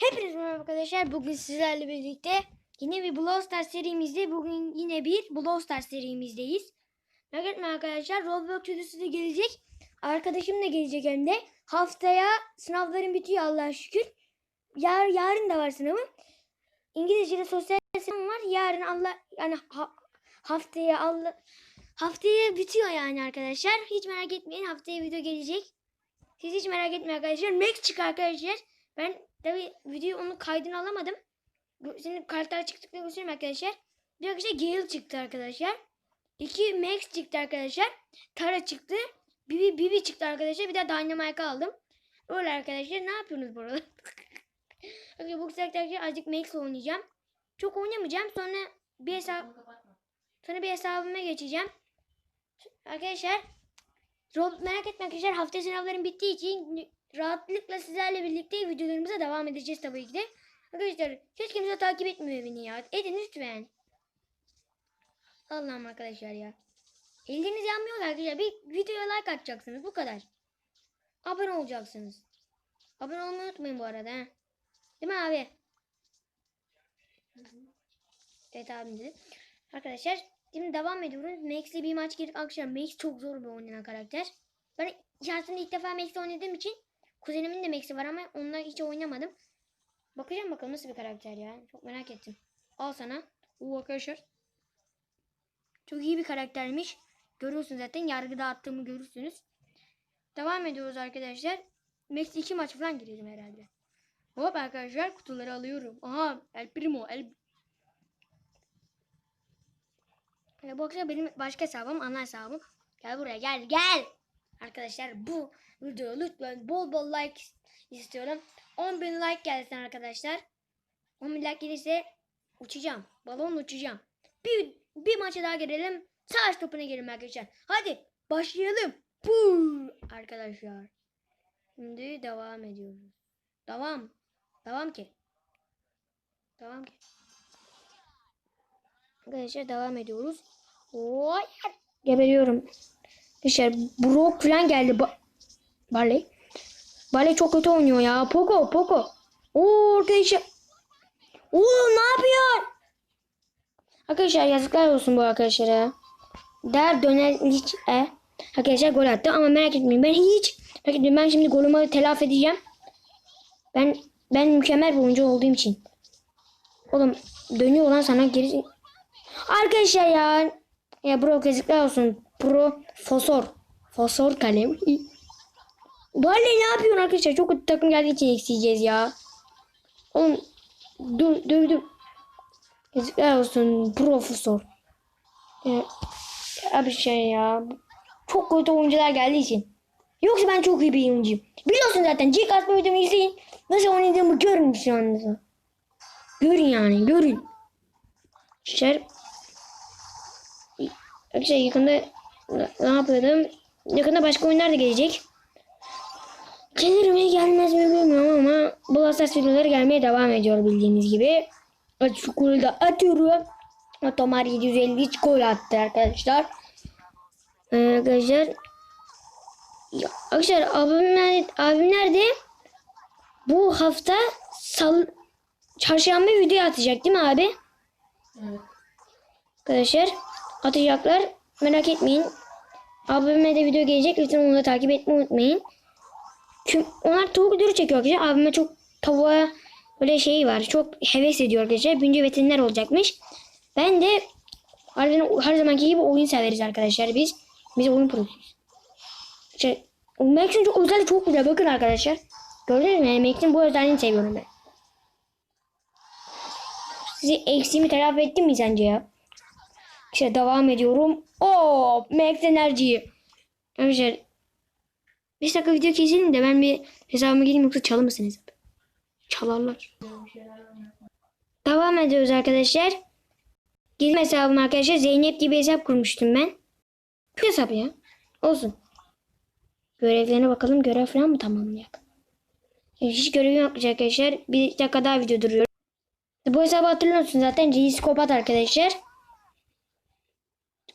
Hepinize merhaba arkadaşlar. Bugün sizlerle birlikte yine bir Brawl Stars serimizde bugün yine bir Brawl Stars serimizdeyiz. Merak etme arkadaşlar. Roblox videosu da gelecek. Arkadaşım da gelecek hem de. Haftaya sınavlarım bitiyor Allah'a şükür. Yar, yarın da var sınavım. İngilizce'de sosyal sınavım var. Yarın Allah yani ha- haftaya Allah haftaya bitiyor yani arkadaşlar. Hiç merak etmeyin. Haftaya video gelecek. Siz hiç merak etmeyin arkadaşlar. Max çıkıyor arkadaşlar. Ben tabi video onun kaydını alamadım. Bu- Şimdi kartlar çıktıkça göstereyim arkadaşlar. Bir arkadaşlar Gale çıktı arkadaşlar. İki Max çıktı arkadaşlar. Tara çıktı. Bibi Bibi çıktı arkadaşlar. Bir de Dynamite aldım. Öyle arkadaşlar. Ne yapıyorsunuz burada? Arkadaşlar bu sefer arkadaşlar azıcık Max oynayacağım. Çok oynamayacağım. Sonra bir hesap sonra bir hesabıma geçeceğim. Arkadaşlar Rob merak etme arkadaşlar hafta sınavlarım bittiği için rahatlıkla sizlerle birlikte videolarımıza devam edeceğiz tabii ki de. Arkadaşlar hiç kimse takip etmiyor beni ya. Edin lütfen. Allah'ım arkadaşlar ya. Elleriniz yanmıyor arkadaşlar. Bir videoya like atacaksınız bu kadar. Abone olacaksınız. Abone olmayı unutmayın bu arada. He. Değil mi abi? Evet abim dedi. Arkadaşlar şimdi devam ediyoruz. Max'le bir maç girdik akşam. Max çok zor bir oynayan karakter. Ben şahsen ilk defa Max'le oynadığım için kuzenimin de Max'i var ama onunla hiç oynamadım. Bakacağım bakalım nasıl bir karakter ya. Çok merak ettim. Al sana. Oo arkadaşlar. Çok iyi bir karaktermiş. Görüyorsunuz zaten. Yargıda attığımı görürsünüz. Devam ediyoruz arkadaşlar. Max 2 maç falan girelim herhalde. Hop arkadaşlar kutuları alıyorum. Aha El Primo. El... Bu akşam benim başka hesabım. Ana hesabım. Gel buraya gel gel. Arkadaşlar bu videoya lütfen bol bol like istiyorum. 10.000 like gelsin arkadaşlar. 10.000 like gelirse uçacağım. Balon uçacağım. Bir, bir maça daha girelim. Savaş topuna girelim arkadaşlar. Hadi başlayalım. Puh, arkadaşlar. Şimdi devam ediyoruz. Devam. Devam ki. Devam ki. Arkadaşlar devam ediyoruz. Oy. Geberiyorum. Arkadaşlar Brock falan geldi. Ba Barley. Barley çok kötü oynuyor ya. Poco Poco. Oo arkadaşlar. Oo ne yapıyor? Arkadaşlar yazıklar olsun bu arkadaşlara. Der döner hiç e. Arkadaşlar gol attı ama merak etmeyin ben hiç merak etmeyin ben şimdi golümü telafi edeceğim. Ben ben mükemmel bir oyuncu olduğum için. Oğlum dönüyor lan sana geri. Arkadaşlar ya. Ya bro yazıklar olsun. Pro fosfor. Fosfor kalem. Böyle ne yapıyorsun arkadaşlar? Çok kötü takım geldiği için eksiyeceğiz ya. Oğlum dur dur dur. Yazıklar olsun profesör. Ya, abi şey ya. Çok kötü oyuncular geldiği için. Yoksa ben çok iyi bir oyuncuyum. Biliyorsun zaten. G kasma videomu izleyin. Nasıl oynadığımı görün şu anda. Görün yani görün. Şer. Arkadaşlar yakında ne yapıyordum? Yakında başka oyunlar da gelecek. Gelir mi gelmez mi bilmiyorum ama Brawl Stars videoları gelmeye devam ediyor bildiğiniz gibi. Şu golü de atıyorum. Otomar 753 gol attı arkadaşlar. Ee, arkadaşlar. Ya, arkadaşlar abim nerede? Abim nerede? Bu hafta sal çarşamba video atacak değil mi abi? Evet. Arkadaşlar atacaklar. Merak etmeyin. Abime de video gelecek. Lütfen onu da takip etmeyi unutmayın. Çünkü onlar tavuk videoları çekiyor arkadaşlar. Abime çok tavuğa böyle şey var. Çok heves ediyor arkadaşlar. Büyünce veteriner olacakmış. Ben de her, her zamanki gibi oyun severiz arkadaşlar biz. Biz oyun profuyuz. Şey, Max'in çok özelliği çok güzel. Bakın arkadaşlar. Gördünüz mü? Yani Max'in bu özelliğini seviyorum ben. Sizi eksiğimi telafi ettim mi sence ya? İşte devam ediyorum. Oo, Max enerjiyi. Arkadaşlar 5 dakika video keselim de ben bir hesabıma gireyim yoksa çalır mısın hesap? Çalarlar. Devam ediyoruz arkadaşlar. Girdim hesabıma arkadaşlar. Zeynep gibi hesap kurmuştum ben. Kötü hesap ya. Olsun. Görevlerine bakalım. Görev falan mı tamamlayak? Hiç görevim yokmuş arkadaşlar. Bir dakika daha video duruyor. Bu hesabı hatırlıyorsunuz zaten. G-Scopat arkadaşlar.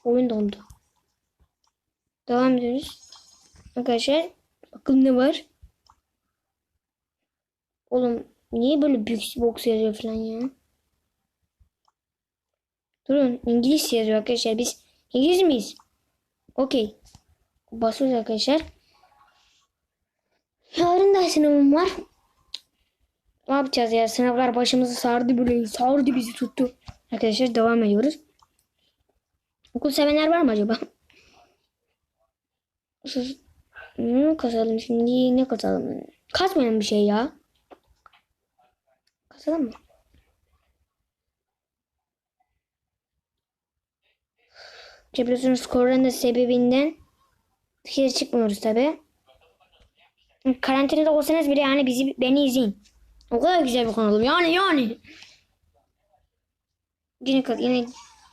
Oyun dondu. Devam ediyoruz. Arkadaşlar bakın ne var. Oğlum Niye böyle büyük box yazıyor falan ya? Durun İngiliz yazıyor arkadaşlar. Biz İngiliz miyiz? Okey. Basıyoruz arkadaşlar. Yarın da sınavım var. Ne yapacağız ya? Sınavlar başımızı sardı böyle. Sardı bizi tuttu. Arkadaşlar devam ediyoruz. Okul sevenler var mı acaba? Ne kasalım şimdi? Ne kasalım? Kasmayalım bir şey ya. Kasalım mı? Biliyorsunuz korona sebebinden dışarı çıkmıyoruz tabi. Karantinada olsanız bile yani bizi beni izleyin. O kadar güzel bir kanalım yani yani. Yine yine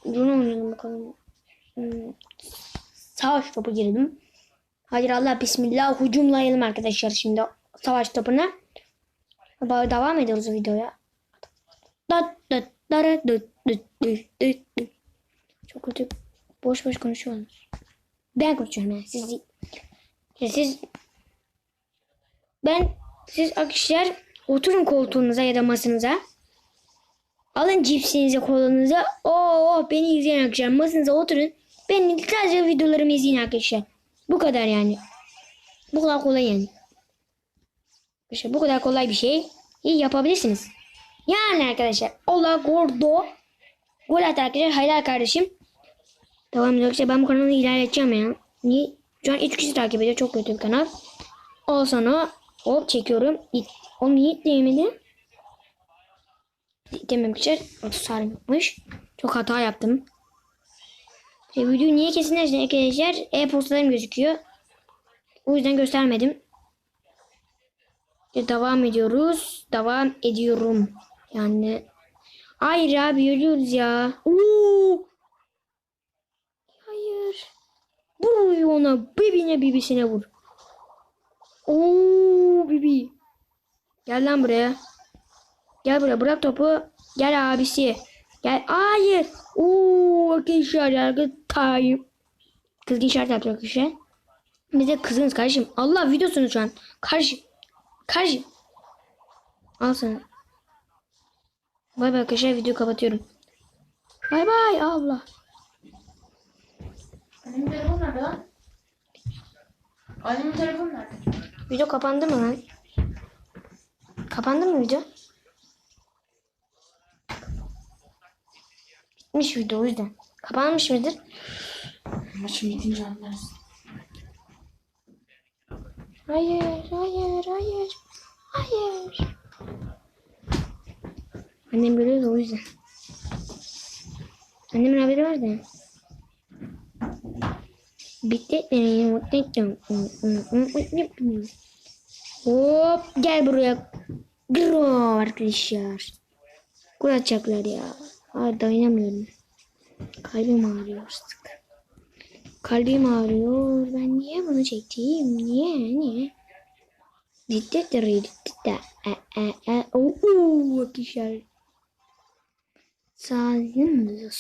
bunu oynayalım bakalım. Savaş topu girdim. Hayır Allah bismillah hücumlayalım arkadaşlar şimdi savaş topuna. Devam ediyoruz videoya. Çok kötü boş boş konuşuyorsunuz. Ben konuşuyorum yani siz siz ben siz arkadaşlar oturun koltuğunuza ya da masanıza. Alın cipsinizi kolunuza. Oo beni izleyen arkadaşlar masanıza oturun. Benim sadece videolarımı izleyin arkadaşlar. Bu kadar yani. Bu kadar kolay yani. Arkadaşlar bu kadar kolay bir şey iyi yapabilirsiniz. Yani arkadaşlar Ola Gordo gol attı arkadaşlar. Hayır kardeşim. Ediyor. Arkadaşlar ben bu kanalı ilerleteceğim ya. Niye? Şu an 3 kişi takip ediyor. Çok kötü bir kanal. Al sana. Hop çekiyorum. İt. Oğlum niye itleyemedim? İtlememişler. Sarım yapmış. Çok hata yaptım. E, videoyu niye kesin arkadaşlar? E-postalarım gözüküyor. O yüzden göstermedim. E, devam ediyoruz. Devam ediyorum. Yani. Hayır abi yürüyoruz ya. Oo! Hayır. Vur ona. Bibine bibisine vur. Oo bibi. Gel lan buraya. Gel buraya bırak topu. Gel abisi. Gel. Hayır. Oo arkadaşlar yargı time. Kızgın işaret yapacak arkadaşlar. Biz de kızgınız kardeşim. Allah videosunuz şu an. Kardeşim. Kardeşim. Al sana. Bay bay arkadaşlar videoyu kapatıyorum. Bay bay Allah. Annemin telefonu nerede lan? Annemin telefonu nerede? Video kapandı mı lan? Kapandı mı video? Bitmiş video o yüzden. Kapanmış mıdır? Maçın bitince anlarız. Hayır, hayır, hayır. Hayır. Annem görüyor da o yüzden. Annemin haberi var da. Bitti. Hop gel buraya. Gro arkadaşlar. Gol atacaklar ya. Ay dayanamıyorum. Kalbim ağrıyor artık. Kalbim ağrıyor. Ben niye bunu çektim? Niye? Niye? Ciddi de ciddi de. E, e, e. Oo, arkadaşlar. Sağ olun.